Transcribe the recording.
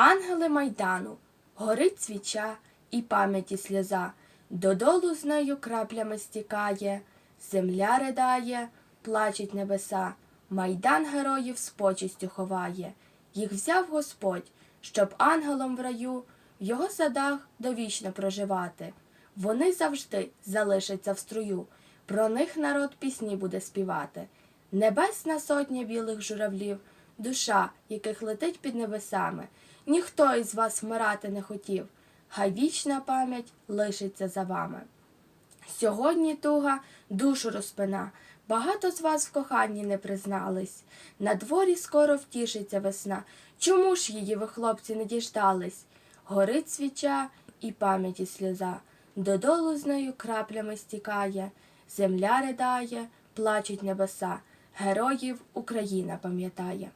Ангели майдану, горить свіча і пам'яті сльоза, додолу з нею краплями стікає, земля ридає, плачуть небеса, майдан героїв з почестю ховає. Їх взяв Господь, щоб ангелом в раю в його садах довічно проживати. Вони завжди залишаться в струю, про них народ пісні буде співати. Небесна сотня білих журавлів, душа, яких летить під небесами. Ніхто із вас вмирати не хотів, хай вічна пам'ять лишиться за вами. Сьогодні туга душу розпина, багато з вас в коханні не признались. На дворі скоро втішиться весна. Чому ж її ви, хлопці, не діждались? Горить свіча і пам'яті сльоза, додолу з нею краплями стікає, земля ридає, плачуть небеса, героїв Україна пам'ятає.